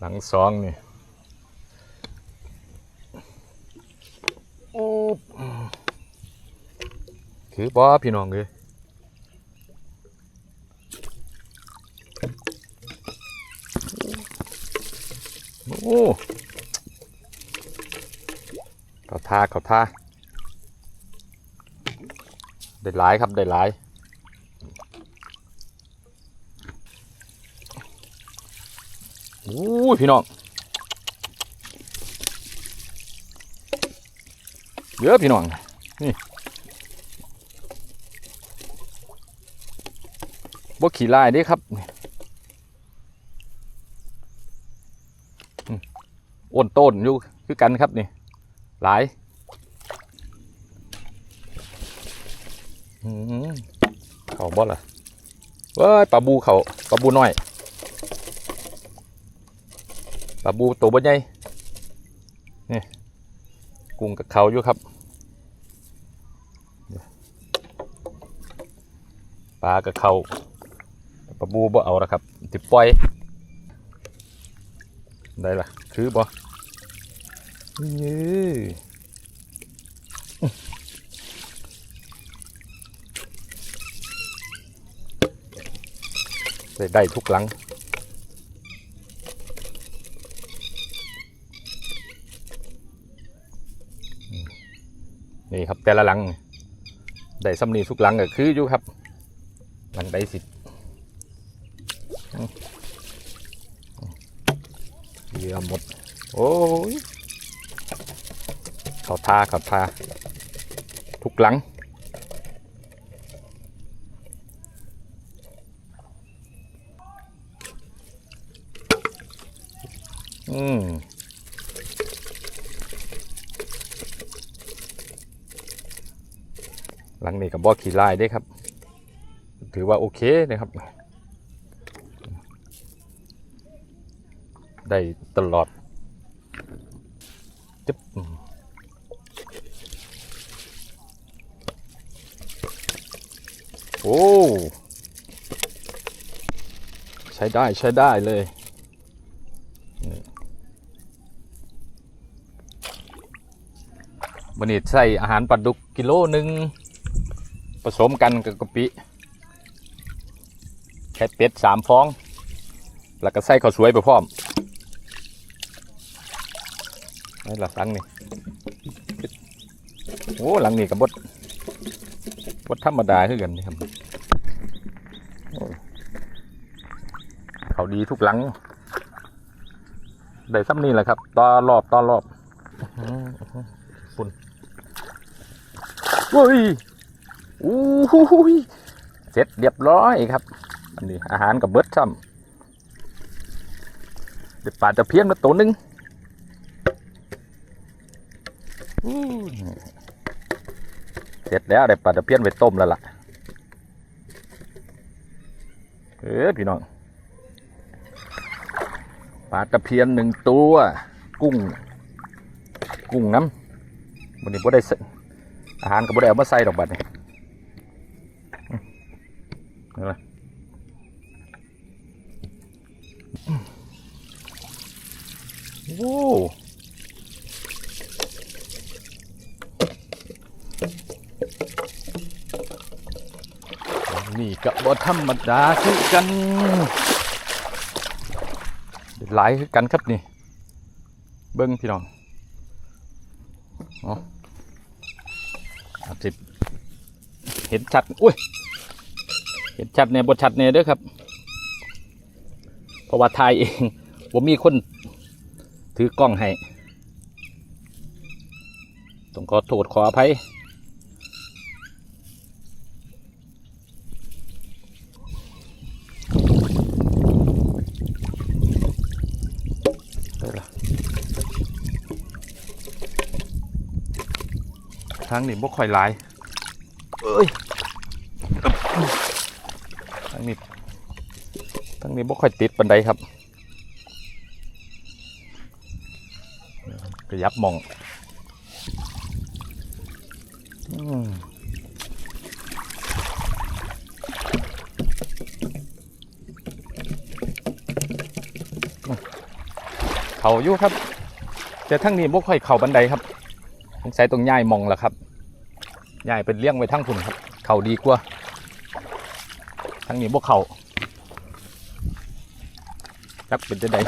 หลังสองนี่โอ้คือบ่พี่น้องเลยโอ้เขาท่าเขาท่าได้หลายครับได้หลาย อู้ยพี่น้องเยอะพี่น้องนี่บ่ขี่ลายเด้ครับอ้นต้นอยู่คือกันครับนี่ หลายอืมเขาบ่ล่ะเว้ยปลาบูเขาปลาบูน้อย ป ลาบูตัวบ่ใหญ่นี่กุ้งกับเขาอยู่ครับปลากับเขาปลาบูบ่เอาละครับติดปล่อยได้ละคือบ่นี่ได้ได้ทุกหลัง นี่ครับแต่ละหลังได้ซ้ำนีทุกหลังก็คืออยู่ครับหลังได้สิเยื่อหมด โอ้ยเขาทาเขาทาทุกหลังอืม ลังนี้กับบ่อขี่ลายได้ครับ ถือว่าโอเคนะครับ ได้ตลอดจึ๊บโอ้ ใช้ได้ใช้ได้เลยวันนี้ใส่อาหารปลาดุกกิโลหนึ่ง สมกันกับกะปิแค่เป็ดสามฟอง แล้วก็ใส่ข้าวสวยไปพร้อมนี่หลัหลังนี่โอ้หลังนี่กับบดบดธรรมดาคือกันนี่ครับเขาดีทุกหลัง ได้ซ้ำนี่แหละครับต่อรอบต่อรอบฝุ่นเฮ้ย อู้หูยเสร็จเรียบร้อยครับ อันนี้อาหารกับเบิร์ดซ้ำเด็ดปลาจะเพี้ยนมาตัวหนึ่งเสร็จแล้วได้ปลาตะเพียนไปต้มแล้วล่ะ เออพี่น้องปลาตะเพียนหนึ่งตัว กุ้ง กุ้งน้ำวันนี้บ่ได้ใส่อาหารก็บ่ได้เอามาใส่ดอกบัดนี่นี่ โอ้นี่ก็บ่ธรรมดาคือกัน หลายคือกันครับนี่ เบิ้งพี่น้องอ๋ออาจจะเห็นชัด อุ้ย เห็นชัดเนี่ยบทชัดเนี่ยด้อครับ เพราะว่าถ่ายเอง ผมมีคน ถือกล้องให้ต้องขอโทษขออภัยได้ละทางนี้บ่ค่อยหลายเอ้ยทางนี้ทางนี้บ่ค่อยติดปันไดครับ กระยับมองเขาอยู่ครับ แต่ทั้งนี้บ่ค่อยเข่าบันไดครับสงสัยตรงย่ายมองละครับย่ายเป็นเลี้ยงไว้ทั้งพุ่นครับ เข่าดีกว่าทั้งนี้บ่เข่าจักเป็นจะได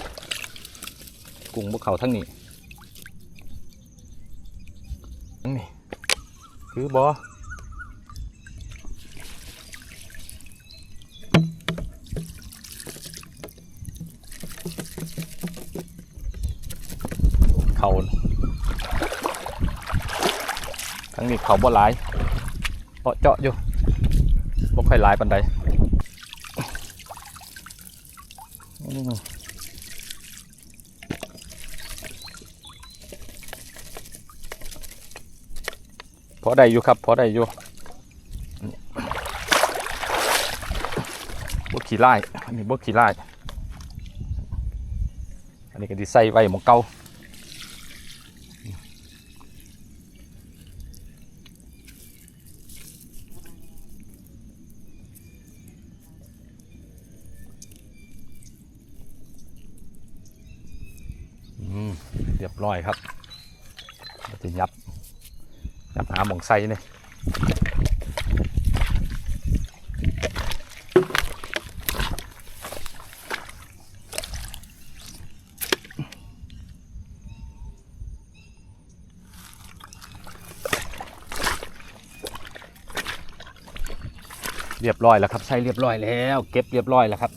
กุ้งบ่เข่าทั้งนี้ทั้ง นี้คือบ่เข่าทั้งนี้เขาบ่หลายเปาะเจาะอยู่บ่ค่อยหลายปานใด อืมพอได้อยู่ครับพอได้อยู่บ่ขี้ไล่อันนี้บ่ขี้ไล่อันนี้ก็ดิใส่ไว้หมองเก่าเรียบร้อยครับจะยับ ยับหาหมองไส้เนี่ยเรียบร้อยแล้วครับใส่เรียบร้อยแล้ว เก็บเรียบร้อยแล้วครับ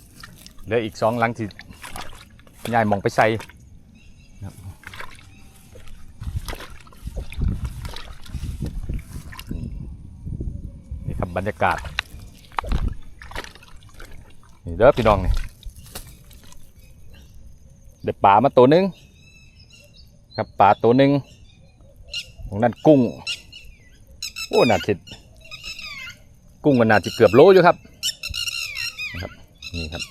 เหลืออีกสองหลังที่ยายหมองไปใส่ นี่ครั บรรยากาศ นี่เด้อพี่น้องนี่เด็ดป่ามาตัวหนึงครับป่าตัวหนึงของนั่นกุ้ง โอ้น่าจิตกุ้งมันน่าจะเกือบโลอยู่ครับนะครับนี่ครับ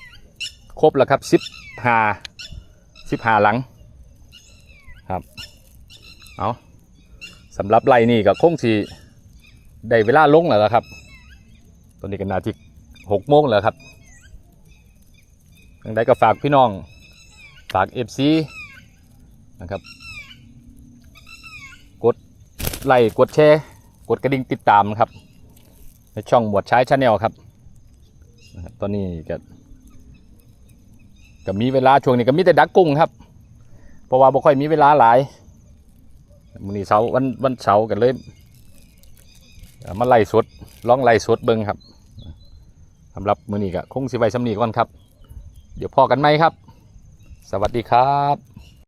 ครบแล้วครับสิบหาสิบหาหลังครับเอาสำหรับไรนี่ก็คงสีได้เวลาลงแล้วครับ ตอนนี้ก็นาทีหกโมงแล้วครับยังได้ก็ฝากพี่น้อง ฝากเอฟซีนะครับ กดไลค์กดแชร์ กดกระดิ่งติดตามครับ ในช่องหมวดใช้ชาแนลครับ ตอนนี้ก็ก็มีเวลาช่วงนี้ก็มีแต่ดักกุ้งครับ เพราะว่าบ่ค่อยมีเวลาหลายมื้อนี้เสาร์วันวันเสาร์กันเลย มาไล่สดลองไล่สดเบิ้งครับสำหรับมือนี้ก็คงสิไว้สำนีก่อนครับ เดี๋ยวพอกันไหมครับ สวัสดีครับ